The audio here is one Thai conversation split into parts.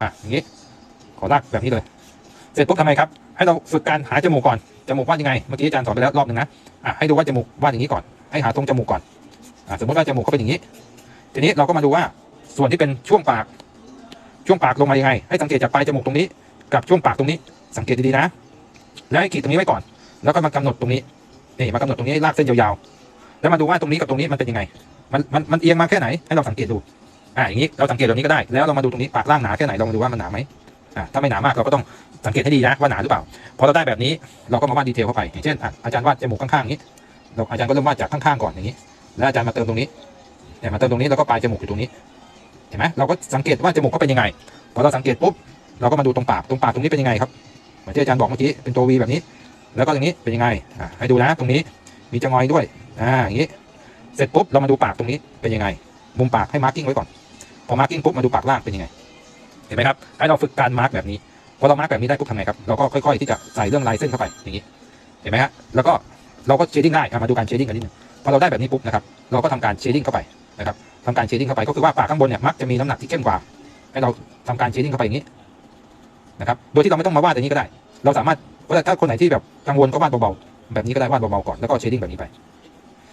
อะอย่างนี้ ขอลากแบบนี้เลย เสร็จปุ๊บทำไงครับ ให้เราฝึกการหาจมูกก่อน จมูกวาดยังไง เมื่อกี้อาจารย์สอนไปแล้วรอบหนึ่งนะ อะให้ดูว่าจมูกวาดอย่างนี้ก่อน ให้หาตรงจมูกก่อน อะสมมติว่าจมูกเขาเป็นอย่างนี้ ทีนี้เราก็มาดูว่าส่วนที่เป็นช่วงปาก ช่วงปากลงมายังไง ให้สังเกตจากปลายจมูกตรงนี้ กับช่วงปากตรงนี้ สังเกตดีๆนะ แล้วให้ขีดตรงนี้ไว้ก่อน แล้วก็มากำหนดตรงนี้ นี่มากำหนดตรงนี้ลากเส้นยาวๆ แล้วมาดูว่าตรงนี้กับตรงนี้มันเป็นยังไง มันมันมันเอียงมาแค่ไหน ให้เราสังเกตดู อ่าอย่างนี้เราสังเกตแบบนี้ก็ได้แล้วเรามาดูตรงนี้ปากล่างหนาแค่ไหนเรามาดูว่ามันหนาไหมอ่าถ้าไม่หนามากเราก็ต้องสังเกตให้ดีนะว่าหนาหรือเปล่าพอเราได้แบบนี้เราก็มาวาดดีเทลเข้าไปอย่างเช่นอาจารย์วาดจมูกข้างๆอย่างนี้เราอาจารย์ก็เริ่มวาดจากข้างๆก่อนอย่างนี้ แล้วอาจารย์มาเติมตรงนี้เนี่ยมาเติมตรงนี้แล้วก็ปลายจมูกอยู่ตรงนี้เห็นไหมเราก็สังเกตว่าจมูกเขาเป็นยังไงพอเราสังเกตปุ๊บเราก็มาดูตรงปากตรงปากตรงนี้เป็นยังไงครับเหมือนที่อาจารย์บอกเมื่อกี้เป็นตัววีแบบนี้ แล้วก็ตรงนี้เป็นยังไงอ่าให้ดูนะตรงนี้มีจะงอยด้วยอ่าอย่างนี้ เสร็จปุ๊บเรามาดูปากตรงนี้เป็นยังไง มุมปากให้มาร์กิ้งไว้ก่อน พอมาร์กิ้งปุ๊บมาดูปากล่างเป็นยังไง เห็นไหมครับ ให้เราฝึกการมาร์กแบบนี้ พอเรามาร์กแบบนี้ได้ปุ๊บทำไงครับ เราก็ค่อยๆที่จะใส่เรื่องลายเส้นเข้าไปอย่างนี้ เห็นไหมฮะ แล้วก็เราก็เชดดิ้งได้มาดูการเชดดิ้งกันนิดนึง พอเราได้แบบนี้ปุ๊บนะครับ เราก็ทำการเชดดิ้งเข้าไปนะครับทำการเชดดิ้งเข้าไปก็คือว่าปากข้างบนเนี่ยมักจะมีน้ำหนักที่เข้มกว่า ให้เราทำการเชดดิ้งเข้าไปอย่างนี้นะครับ โดยที่เราไม่ต้องมาวาดอย่างนี้ก็ได้ เราสามารถว่ถ้าคนไหนที่แบบกังวลก็วาดเบาๆแบบนี้ก็ได้วาดเบาๆก่อนแล้วก็เชดดิ้งแบบนี้ไป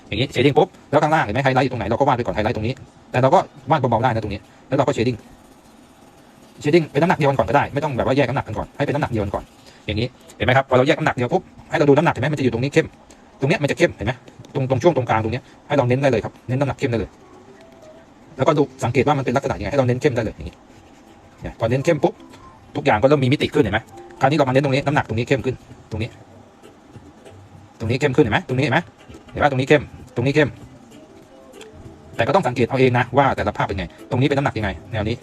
อย่างนี้เชดดิ้งปุ๊บแล้วข้างล่างเห็นไหมไฮไลท์อยู่ตรงไหนเราก็วาดไปก่อนไฮไลท์ตรงนี้ แต่เราก็วาดเบาๆได้นะตรงนี้ แล้วเราก็เชดดิ้งเชดดิ้งเป็นน้ำหนักเดียวกันก่อนก็ได้ไม่ต้องแบบว่าแยกน้ำหนักกันก่อนให้เป็นน้ำหนักเดียวกันก่อน อย่างนี้เห็นไหมครับพอเราแยกน้ำหนักเดียวปุ๊บให้เราดูน้ำหนักเห็นไหมมันจะอยู่ตรงนี้เข้มตรงเนี้ยมันจะเข้มเห็นไหมตรงตรงช่วงตรงกลางตรงเนี้ยให้เราเน้นได้เลยครับเน้นน้ำหนักเข้มได้เลย แล้วก็ดูสังเกตว่ามันเป็นลักษณะยังไงให้เราเน้นเข้มได้เลยอย่างนี้เนี่ยพอเน้นเข้มปุ๊บทุกอย่างก็เริ่มมีมิติขึ้นเห็นไหมคราวนี้เรามาเน้นตรงนี้น้ำหนักตรงนี้เข้มขึ้นตรงนี้ ตรงนี้เข้มขึ้นเห็นไหมตรงนี้เห็นไหม ห็นว่าตรงนี้เข้ม ตรงนี้เข้ม แต่ก็ต้องสังเกตเอาเองนะว่าแต่ละภาพเป็นไง ตรงนี้เป็นน้ำหนักยังไง แนวนี้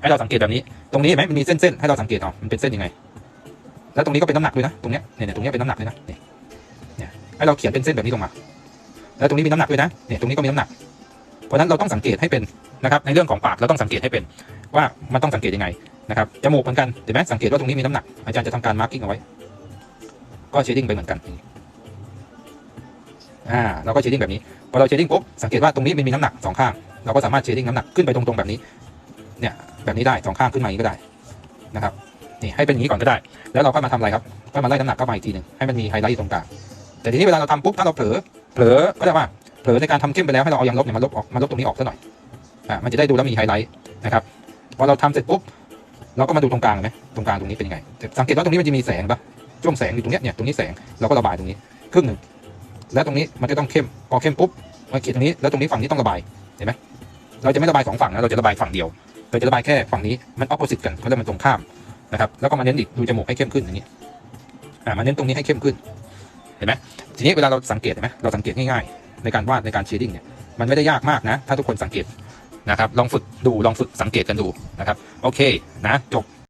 ให้เราสังเกตแบบนี้ ตรงนี้เห็นไหมมันมีเส้นๆให้เราสังเกตเอามันเป็นเส้นยังไง แล้วตรงนี้ก็เป็นน้ำหนักด้วยนะ ตรงเนี้ย เนี่ยตรงเนี้ยเป็นน้ำหนักเลยนะเนี่ยให้เราเขียนเป็นเส้นแบบนี้ลงมา แล้วตรงนี้มีน้ำหนักด้วยนะ เนี่ยตรงนี้ก็มีน้ำหนัก เพราะฉะนั้นเราต้องสังเกตให้เป็นนะครับ ในเรื่องของปากเราต้องสังเกตให้เป็น ว่ามันต้องสังเกตยังไงนะครับ จมูกเหมือนกันเห็นไหมสังเกตว่าตรงนี้มีน้ำหนัก อาจารย์จะทำการมาร์กิ้งเอาไว้ ก็เชดดิ้งไปเหมือนกัน อ่าเราก็เชดดิ้งแบบนี้พอเราเชดดิ้งปุ๊บสังเกตว่าตรงนี้มันมีน้ำหนักสองข้างเราก็สามารถเชดดิ้งน้ำหนักขึ้นไปตรงๆแบบนี้เนี่ยแบบนี้ได้สองข้างขึ้นมาอย่างนี้ก็ได้นะครับนี่ให้เป็นอย่างนี้ก่อนก็ได้ แล้วเราก็มาทำอะไรครับก็มาไล่น้ำหนักเข้ามาอีกทีหนึ่งให้มันมีไฮไลท์อยู่ตรงกลางแต่ทีนี้เวลาเราทำปุ๊บถ้าเราเผลอเผลอก็ได้ว่าเผลอในการทำเข้มไปแล้วให้เราเอายางลบเนี่ยมาลบออกมาลบตรงนี้ออกซะหน่อยอ่ามันจะได้ดูแล้วมีไฮไลท์นะครับพอเราทำเสร็จปุ๊บเราก็มาดูตรงกลางไหมตรงกลางตรงนี้เป็นยังไง สังเกตว่าตรงนี้มันจะมีแสงปะช่วงแสงอยู่ตรงเนี้ยเนี่ยตรงนี้แสงเราก็ระบายตรงนี้ครึ่งหนึ่ง แล้วตรงนี้มันก็ต้องเข้มพอเข้มปุ๊บมาขีดตรงนี้แล้วตรงนี้ฝั่งนี้ต้องระบายเห็นไหมเราจะไม่ระบายสองฝั่งนะเราจะระบายฝั่งเดียวเราจะระบายแค่ฝั่งนี้มันออปโปสิตกันเขาเรียกมันตรงข้ามนะครับแล้วก็มาเน้นอีกดูจมูกให้เข้มขึ้นอย่างนี้อ่ามาเน้นตรงนี้ให้เข้มขึ้นเห็นไหมทีนี้เวลาเราสังเกตเห็นไหมเราสังเกตง่ายๆ ในการวาดในการเชดดิ้งเนี่ยมันไม่ได้ยากมากนะ ถ้าทุกคนสังเกตนะครับลองฝึกดูลองฝึกสังเกตกันดูนะครับโอเคนะจบ